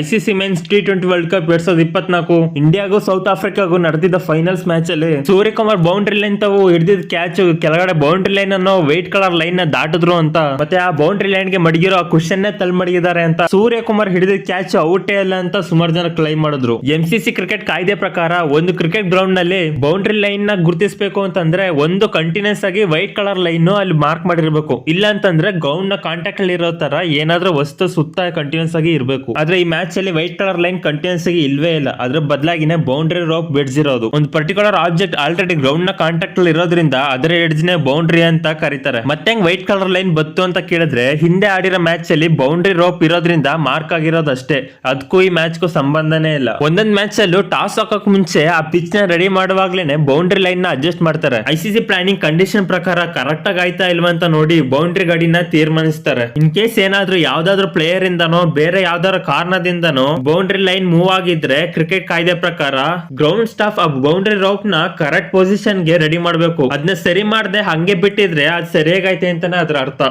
ICC men's T twenty world cup ಎರಡ್ ಸಾವಿರದ ಇಪ್ಪತ್ನಾಲ್ಕು, ಇಂಡಿಯಾಗೂ ಸೌತ್ ಆಫ್ರಿಕಾಗೂ ನಡೆದಿದ್ದ ಫೈನಲ್ಸ್ ಮ್ಯಾಚ್ ಅಲ್ಲಿ ಸೂರ್ಯಕುಮಾರ್ ಬೌಂಡ್ರಿ ಲೈನ್ ತಾವು ಹಿಡಿದಿದ್ದ ಕ್ಯಾಚ್ ಕೆಳಗಡೆ ಬೌಂಡ್ರಿ ಲೈನ್ ಅನ್ನೋ ವೈಟ್ ಕಲರ್ ಲೈನ್ನ ದಾಟಿದ್ರು ಅಂತ. ಮತ್ತೆ ಆ ಬೌಂಡ್ರಿ ಲೈನ್ಗೆ ಮಡಗಿರೋ ಆ ಕುಶನ್ ತಲ್ ಮಡಗಿದ್ದಾರೆ ಅಂತ ಸೂರ್ಯಕುಮಾರ್ ಹಿಡಿದ ಕ್ಯಾಚ್ ಔಟೇ ಅಲ್ಲ ಅಂತ ಸುಮಾರು ಜನ ಕ್ಲೈಮ್ ಮಾಡಿದ್ರು. ಎಂ ಸಿ ಕ್ರಿಕೆಟ್ ಕಾಯ್ದೆ ಪ್ರಕಾರ ಒಂದು ಕ್ರಿಕೆಟ್ ಗ್ರೌಂಡ್ನಲ್ಲಿ ಬೌಂಡ್ರಿ ಲೈನ್ನ ಗುರುತಿಸಬೇಕು ಅಂತಂದ್ರೆ ಒಂದು ಕಂಟಿನ್ಯೂಸ್ ಆಗಿ ವೈಟ್ ಕಲರ್ ಲೈನ್ ಅಲ್ಲಿ ಮಾರ್ಕ್ ಮಾಡಿರ್ಬೇಕು. ಇಲ್ಲ ಅಂತಂದ್ರೆ ಗ್ರೌಂಡ್ನ ಕಾಂಟ್ಯಾಕ್ಟ್ ಅಲ್ಲಿ ಇರೋ ತರ ಏನಾದ್ರೂ ವಸ್ತು ಸುತ್ತ ಕಂಟಿನ್ಯೂಸ್ ಆಗಿ ಇರಬೇಕು. ಆದ್ರೆ ಈ ಅಲ್ಲಿ ವೈಟ್ ಕಲರ್ ಲೈನ್ ಕಂಟಿನ್ಯೂಸ್ ಆಗಿ ಇಲ್ವೇ ಇಲ್ಲ. ಅದ್ರ ಬದಲಾಗಿನೇ ಬೌಂಡ್ರಿ ರೋಪ್ ಬೆಡ್ಸಿರೋದು. ಒಂದು ಪರ್ಟಿಕ್ಯುಲರ್ ಆಬ್ಜೆಕ್ಟ್ ಆಲ್ರೆಡಿ ಗ್ರೌಂಡ್ನ ಕಾಂಟ್ಯಾಕ್ಟ್ ಅಲ್ಲಿ ಇರೋದ್ರಿಂದ ಅದರ ಎಡ್ಜ್ನೇ ಬೌಂಡ್ರಿ ಅಂತ ಕರೀತಾರೆ. ಮತ್ತೆ ಹೆಂಗ್ ವೈಟ್ ಕಲರ್ ಲೈನ್ ಬತ್ತು ಅಂತ ಕೇಳಿದ್ರೆ, ಹಿಂದೆ ಆಡಿರೋ ಮ್ಯಾಚ್ ಅಲ್ಲಿ ಬೌಂಡ್ರಿ ರೋಪ್ ಇರೋದ್ರಿಂದ ಮಾರ್ಕ್ ಆಗಿರೋದು ಅಷ್ಟೇ. ಅದಕ್ಕೂ ಈ ಮ್ಯಾಚ್ ಗೂ ಸಂಬಂಧನೇ ಇಲ್ಲ. ಒಂದೊಂದ್ ಮ್ಯಾಚ್ ಅಲ್ಲೂ ಟಾಸ್ ಹಾಕಕ್ ಮುಂಚೆ ಆ ಪಿಚ್ನ ರೆಡಿ ಮಾಡುವಾಗ್ಲೇನೆ ಬೌಂಡ್ರಿ ಲೈನ್ನ ಅಡ್ಜಸ್ಟ್ ಮಾಡ್ತಾರೆ. ಐಸಿಸಿ ಪ್ಲಾನಿಂಗ್ ಕಂಡೀಷನ್ ಪ್ರಕಾರ ಕರೆಕ್ಟ್ ಆಗಿ ಆಯ್ತಾ ಇಲ್ವಾ ಅಂತ ನೋಡಿ ಬೌಂಡ್ರಿ ಗಡಿನ ತೀರ್ಮಾನಿಸ್ತಾರೆ. ಇನ್ ಕೇಸ್ ಏನಾದ್ರೂ ಯಾವ್ದಾದ್ರು ಪ್ಲೇಯರ್ ಇಂದನೋ ಬೇರೆ ಯಾವ್ದಾದ್ರು ಕಾರಣದಿಂದನೋ ಬೌಂಡ್ರಿ ಲೈನ್ ಮೂವ್ ಆಗಿದ್ರೆ ಕ್ರಿಕೆಟ್ ಕಾಯ್ದೆ ಪ್ರಕಾರ ಗ್ರೌಂಡ್ ಸ್ಟಾಫ್ ಆ ಬೌಂಡ್ರಿ ರೋಪ್ನ ಕರೆಕ್ಟ್ ಪೊಸಿಷನ್ಗೆ ರೆಡಿ ಮಾಡ್ಬೇಕು. ಅದನ್ನ ಸರಿ ಮಾಡದೆ ಹಂಗೆ ಬಿಟ್ಟಿದ್ರೆ ಅದ್ ಸರಿಯಾಗೈತೆ ಅಂತಾನೆ ಅದ್ರ ಅರ್ಥ.